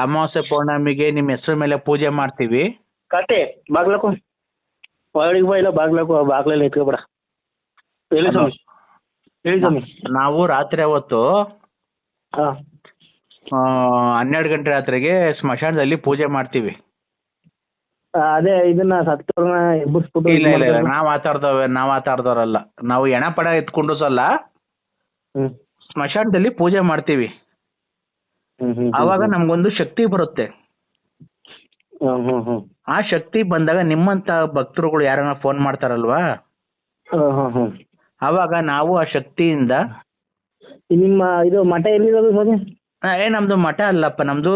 ಅಮಾವಾಸ್ಯೆ ಪೌರ್ಣಮಿಗೆ ನಿಮ್ಮ ಹೆಸರು ಮೇಲೆ ಪೂಜೆ ಮಾಡ್ತೀವಿ. ಕತೆ ಬಾಗ್ಲಕ್ಕು ಒಳಗೆ ಬಾ ಇಲ್ಲ ಬಾಗ್ಲಕ್ಕು ಬಾಗ್ಲಲ್ಲಿ ಎತ್ಕೊಬೇಡ ಹೇಳಿ ಸ್ವಾಮಿ. ಹೇಳಿ ಸ್ವಾಮಿ. ನಾವು ರಾತ್ರಿ ಅವತ್ತು ಹಾ. ಆ, ಹನ್ನೆರಡು ಗಂಟೆ ರಾತ್ರಿಗೆ ಸ್ಮಶಾನದಲ್ಲಿ ಪೂಜೆ ಮಾಡ್ತೀವಿ. ಅದೇ ಇದನ್ನ ಸತ್ತವ್ರನ್ನ ಎಬ್ಬಿಸ್ಬಿಟ್ಟು ಇಲ್ಲ ಇಲ್ಲ ಇಲ್ಲ. ನಾವ್ ಆತಾಡ್ದವ ನಾವ್ ಆತಾಡ್ದವ್ರಲ್ಲ ನಾವು ಎಣ ಪಡ ಎತ್ಕೊಂಡು ಸಲ್ಲ ಹ್ಮ್. ಸ್ಮಶಾನದಲ್ಲಿ ಪೂಜೆ ಮಾಡ್ತೀವಿ. ಆವಾಗ ನಮ್ಗೊಂದು ಶಕ್ತಿ ಬರುತ್ತೆ. ಆ ಶಕ್ತಿ ಬಂದಾಗ ನಿಮ್ಮಂತ ಭಕ್ತರುಗಳು ಯಾರನ್ನ ಫೋನ್ ಮಾಡ್ತಾರಲ್ವಾ? ಅವಾಗ ನಾವು ಆ ಶಕ್ತಿಯಿಂದ ನಿಮ್ಮ ಇದು ಮಠ ಎಲ್ಲಿರೋದು ಸ್ವಾಮಿ? ಏ ನಮ್ದು ಮಠ ಅಲ್ಲಪ್ಪ ನಮ್ದು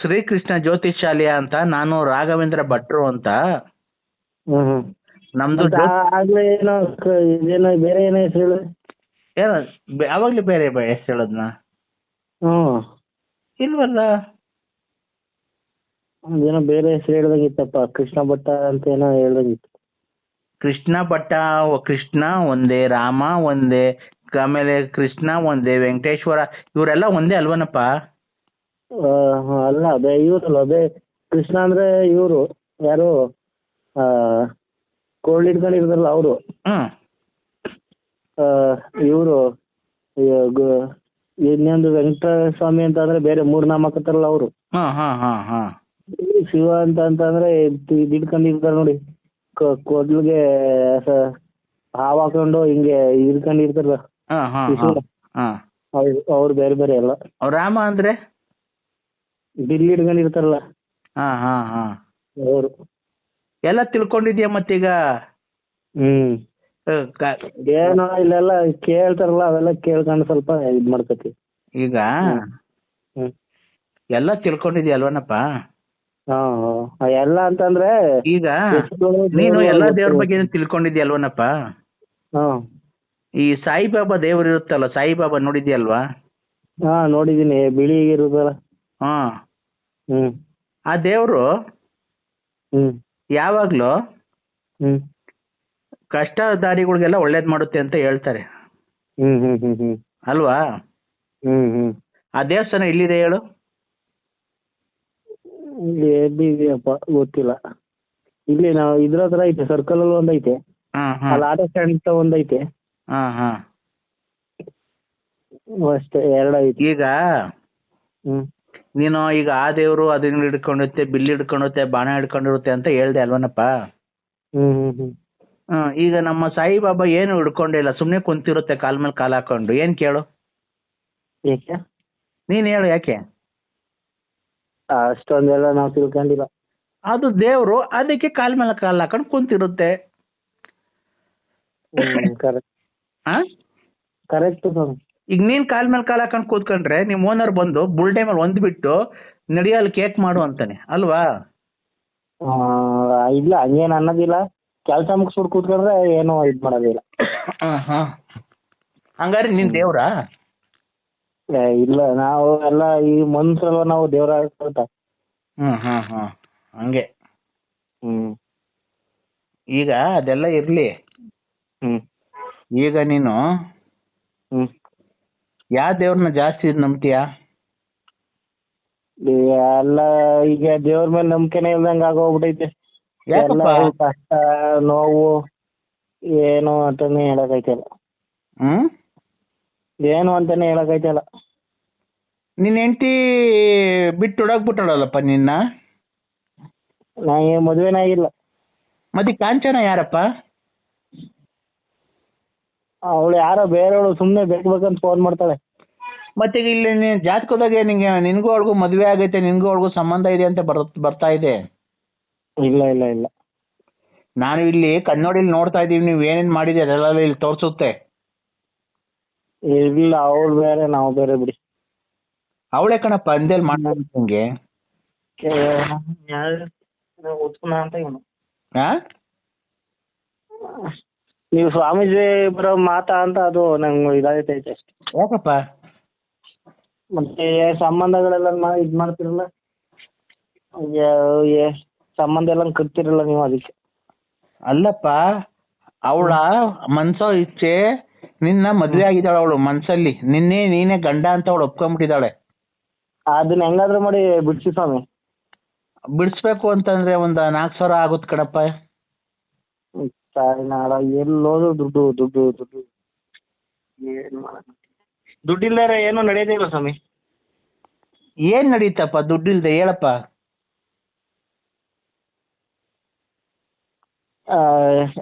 ಶ್ರೀಕೃಷ್ಣ ಜ್ಯೋತಿಷಾಲಯ ಅಂತ ನಾನು ರಾಘವೇಂದ್ರ ಭಟ್ರು ಅಂತ. ನಮ್ದು ಆಗ್ಲೇ ಏನೋ ಬೇರೆ ಏನೋ ಹೆಸರು ಹೇಳು. ಏನೋ ಅವಾಗ್ಲೇ ಬೇರೆ ಬೇರೆ ಹೆಸ್ರು ಹೇಳೋದ್ನ? ಹ್ಮ್. ಇಲ್ವಲ್ಲ? ಏನೋ ಬೇರೆ ಹೆಸರು ಹೇಳ್ದಂಗಿತ್ತಪ್ಪ ಕೃಷ್ಣ ಭಟ್ಟ ಅಂತ ಏನೋ ಹೇಳ್ದಂಗಿತ್ತು. ಕೃಷ್ಣ ಭಟ್ಟ ಕೃಷ್ಣ ಒಂದೇ ರಾಮ ಒಂದೇ ಆಮೇಲೆ ಕೃಷ್ಣ ಒಂದೇ ವೆಂಕಟೇಶ್ವರ ಇವರೆಲ್ಲ ಒಂದೇ ಅಲ್ವನಪ್ಪ? ಆ, ಹ, ಅಲ್ಲ ಅದೇ ಇವ್ರಲ್ಲ ಅದೇ ಕೃಷ್ಣ ಅಂದ್ರೆ ಇವರು ಯಾರು ಆ ಕೋಲ್ಡ್ ಇರೋದಲ್ಲ ಅವರು. ಹ್ಮ್. ಇವರು ಇನ್ನೊಂದು ವೆಂಕಟ ಸ್ವಾಮಿ ಅಂತ ಅಂದ್ರೆ ಬೇರೆ ಮೂರ್ ನಾಮಕತ್ತಾರಲ್ಲ ಅವರು. ಹಾ ಹಾ ಹಾ ಹಾ. ಶಿವ ಅಂತ ಅಂತಂದ್ರೆ ಇದ್ ಹಿಡ್ಕೊಂಡಿರ್ತಾರೆ ನೋಡಿ. ಕ- ಕೊಡ್ಲಿಗೆ ಸ- ಹಾವ್ ಹಾಕೊಂಡು ಹಿಂಗೆ ಹಿಡ್ಕೊಂಡಿರ್ತಾರಲ್ಲ ಹಾ ಹಾ ತ್ರಿಶೂಲ. ಹಾ. ಅವ್ರು ಅವ್ರು ಬೇರೆ ಬೇರೆ ಎಲ್ಲ. ಅವ್ರ ರಾಮ ಅಂದ್ರೆ? ಬಿಲ್ ಹಿಡ್ಕೊಂಡಿರ್ತಾರಲ್ಲ ಹಾ ಹಾ ಹಾ. ಅವರು. ಎಲ್ಲ ತಿಳ್ಕೊಂಡಿದ್ಯಾ ಮತ್ತೀಗ? ಹ್ಮ್. ಏನೋ ಇಲ್ಲೆಲ್ಲ ಕೇಳ್ತಾರಲ್ಲ ಅವೆಲ್ಲ ಕೇಳ್ಕೊಂಡು ಸ್ವಲ್ಪ ಇದ್ ಮಾಡ್ಕತಿ. ಈಗ ಹ್ಮ್. ಎಲ್ಲ ತಿಳ್ಕೊಂಡಿದ್ಯಾ ಅಲ್ವನಪ್ಪ ಹಾ. ಎಲ್ಲ ಅಂತಂದ್ರೆ ಈಗ ನೀನು ಎಲ್ಲ. ದೇವ್ರ ಬಗ್ಗೆ ತಿಳ್ಕೊಂಡಿದ್ಯಲ್ವನಪ್ಪ? ಹಾ. ಈ ಸಾಯಿಬಾಬಾ ದೇವ್ರು ಇರುತ್ತಲ್ಲ ಸಾಯಿಬಾಬಾ ನೋಡಿದ್ಯಲ್ವಾ? ಹಾ ನೋಡಿದೀನಿ ಬಿಳಿ ಇರುದಲ್ಲ. ಹಾ. ಹ್ಮ್. ಆ ದೇವ್ರು ಹ್ಮ್. ಯಾವಾಗ್ಲೂ ಹ್ಮ್. ಕಷ್ಟದಾರಿಗಳಿಗೆಲ್ಲ ಒಳ್ಳೇದ್ ಮಾಡುತ್ತೆ ಅಂತ ಹೇಳ್ತಾರೆ. ಹ್ಮ್ ಹ್ಮ್ ಹ್ಮ್ ಹ್ಮ್. ಅಲ್ವಾ? ಹ್ಮ್ ಹ್ಮ್. ಆ ದೇವಸ್ಥಾನ ಎಲ್ಲಿದೆ ಹೇಳು? ಇಲ್ಲಿ ಎಲ್ಲಿ ಇದೆಯಪ್ಪ? ಗೊತ್ತಿಲ್ಲ. ಇಲ್ಲಿ ನಾವು ಇದ್ರ ಹತ್ರ ಐತೆ ಸರ್ಕಲ್ ಅಲ್ಲಿ ಒಂದೈತೆ. ಹಾ ಹಾ. ಅಲ್ಲಿ ಆಟೋ ಸ್ಟ್ಯಾಂಡ್ ಅಂತ ಒಂದೈತೆ. ಐತೆ ಹಾ ಹಾ. ಅಷ್ಟೇ ಎರಡು ಐತಿ ಈಗ ಹ್ಮ್. ನೀನು ಈಗ ಆ ದೇವರು ಅದನ್ನ ಹಿಡ್ಕೊಂಡಿರುತ್ತೆ ಬಿಲ್ ಹಿಡ್ಕೊಂಡಿರುತ್ತೆ ಬಾಣ ಹಿಡ್ಕೊಂಡಿರುತ್ತೆ ಅಂತ ಹೇಳ್ದೆ ಅಲ್ವನಪ್ಪ? ಹ್ಮ್ ಹ್ಮ್ ಹ್ಮ್. ಹ್ಮ್ ಈಗ ನಮ್ಮ ಸಾಯಿಬಾಬಾ ಏನು ಹಿಡ್ಕೊಂಡಿಲ್ಲ ಸುಮ್ನೆ ಕುಂತಿರುತ್ತೆ ಕಾಲ್ ಮೇಲೆ ಕಾಲ್ ಹಾಕೊಂಡು. ಏನ್ ಕೇಳು? ಏಕೆ? ನೀನ್ ಹೇಳು ಯಾಕೆ? ಅಷ್ಟೊಂದೆಲ್ಲ ನಾವು ತಿಳ್ಕೊಂಡಿಲ್ಲ. ಅದು ದೇವ್ರು ಅದಕ್ಕೆ ಕಾಲ್ ಮೇಲೆ ಕಾಲ್ ಹಾಕೊಂಡು ಕುಂತಿರುತ್ತೆ. ಕರೆಕ್ಟ್ ಈಗ ನೀನ್ ಕಾಲ್ ಮೇಲೆ ಕಾಲ್ ಹಾಕೊಂಡು ಕೂತ್ಕೊಂಡ್ರೆ ನಿಮ್ ಓನರ್ ಬಂದು ಬುಲ್ಡೆ ಮೇಲೆ ಒಂದ್ ಬಿಟ್ಟು ನಡಿಯಲ್ಲಿ ಕೇಕ್ ಮಾಡು ಅಂತಾನೆ ಅಲ್ವಾ? ಇಲ್ಲ ಹಂಗೇನ್ ಅನ್ನೋದಿಲ್ಲ. ಕೆಲಸ ಮುಗಿಸ್ಬಿಟ್ಟು ಕೂತ್ಕೊಂಡ್ರೆ ಏನು ಇದು ಮಾಡೋದಿಲ್ಲ. ಹಂಗಾರೆ ನೀನ್ ದೇವ್ರಾ? ಏ, ಇಲ್ಲ. ನಾವು ಎಲ್ಲ ಈ ಮನ್ಸಲ್ವ ನಾವು ದೇವ್ರ ಹ್ಮ್ ಹ್ಮ್ ಹ್ಮ್. ಹಂಗೆ. ಹ್ಮ್. ಈಗ ಅದೆಲ್ಲ ಇರ್ಲಿ. ಹ್ಮ್. ಈಗ ನೀನು ಹ್ಮ್. ಯಾವ ದೇವ್ರನ್ನ ಜಾಸ್ತಿ ನಂಬ್ತೀಯಾ? ಈ ಎಲ್ಲ ಈಗ ದೇವ್ರ ಮೇಲೆ ನಂಬಿಕೆನೇ ಇಲ್ದಂಗ ಆಗೋಗ್ಬಿಟ್ಟೈತೆ ಯಾಕಪ್ಪ? ಕಷ್ಟ ನೋವು ಏನು ಅಂತಾನೆ ಹೇಳಕೈತಲ್ಲ. ಹ್ಮ್? ಏನು ಅಂತಾನೆ ಹೇಳಕೈತಲ್ಲ. ನಿನ್ ಹೆಂಡತಿ ಬಿಟ್ಟು ಹೊಡಾಕ್ಬಿಟ್ಟಾಳಲ್ಲಪ್ಪ ನಿನ್ನ? ನಾ ಏನ್ ಮದ್ವೆನೇ ಆಗಿಲ್ಲ. ಮತ್ತೆ ಈ ಕಾಂಚನ ಯಾರಪ್ಪ? ಅವಳು ಯಾರೋ ಬೇರೆಯವಳು ಸುಮ್ನೆ ಬೇಕು ಬೇಕಂತ ಫೋನ್ ಮಾಡ್ತಾಳೆ. ಮತ್ತೆ ಇಲ್ಲಿ ನೀನ್ ಜಾತಕದಾಗೆ ನಿಂಗೆ ನಿನ್ಗೂ ಅವ್ಳಿಗೂ ಮದ್ವೆ ಆಗೈತೆ ನಿನ್ಗೂ ಅವಳಿಗೂ ಸಂಬಂಧ ಇದೆ ಅಂತ ಬರ್ ಬರ್ತಾ ಇದೆ. ಇಲ್ಲ ಇಲ್ಲ ಇಲ್ಲ. ನಾನು ಇಲ್ಲಿ ಕನ್ನಡಿಲಿ ನೋಡ್ತಾ ಇದ್ದೀವಿ ನೀವು ಏನೇನ್ ಮಾಡಿದ್ದೀರಿ ಎಲ್ಲ ಇಲ್ಲಿ ತೋರ್ಸುತ್ತೆ. ಇಲ್ಲ ಅವಳು ಬೇರೆ ನಾವು ಬೇರೆ ಬಿಡಿ. ಅವಳೆ ಕಣಪ್ಪ ಅಂದೇಲ್ ನಿಂಗೆ. ಉತ್ಪನ್ನ ಅಂತ ಇವನು ನೀವು ಸ್ವಾಮೀಜಿ ಬರೋ ಮಾತಾ ಅಂತ ಅದು ನಂಗೆ ಇದಾಗೈತೆ ಅಷ್ಟೇ. ಯಾಕಪ್ಪ? ಮತ್ತೆ ಸಂಬಂಧಗಳೆಲ್ಲ ಇದ್ ಮಾಡ್ತಿರಲ್ಲ? ಸಂಬಂಧ ಎಲ್ಲ ಕಟ್ತಿರಲ್ಲ ನೀವು ಅದಕ್ಕೆ. ಅಲ್ಲಪ್ಪ ಅವಳ ಮನ್ಸೋ ಇಚ್ಛೆ ನಿನ್ನ ಮದ್ವೆ ಆಗಿದ್ದಾಳೆ ಅವಳು ಮನ್ಸಲ್ಲಿ. ನಿನ್ನೆ ನೀನೇ ಗಂಡ ಅಂತ ಅವಳು ಒಪ್ಕೊಂಡ್ಬಿಟ್ಟಿದ್ದಾಳೆ ಅದನ್ನ ಹೆಂಗಾದ್ರೂ ಮಾಡಿ ಬಿಡ್ಸಿ ಸ್ವಾಮಿ. ಬಿಡಿಸ್ಬೇಕು ಅಂತಂದ್ರೆ ಒಂದ್ ನಾಲ್ಕ್ ಸಾವಿರ ಆಗುತ್ತೆ ಕಡಪ್ಪ ನಾಡ ಎಲ್ಲೋದು ದುಡ್ಡು ದುಡ್ಡು ದುಡ್ಡು. ಏನ್ ಮಾಡೋದು? ದುಡ್ಡು ಏನೂ ಏನು ನಡೆಯೋದಿಲ್ಲ ಸ್ವಾಮಿ. ಏನ್ ನಡೀತಪ್ಪ ದುಡ್ಡಿಲ್ದೆ ಹೇಳಪ್ಪ. ಆ,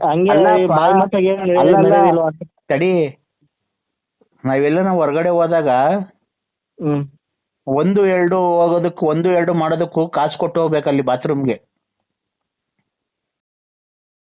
ಹಂಗೆ ಅಲ್ಲಪ್ಪ. ಬಾಯಿ ಏನು ತಡಿ ನಾವೆಲ್ಲ ನಾವು ಹೊರಗಡೆ ಹೋದಾಗ ಹ್ಮ್. ಒಂದು ಎರಡು ಹೋಗೋದಕ್ಕೂ ಒಂದು ಎರಡು ಮಾಡೋದಕ್ಕೂ ಕಾಸು ಕೊಟ್ಟು ಹೋಗ್ಬೇಕು ಅಲ್ಲಿ ಬಾತ್ರೂಮ್ಗೆ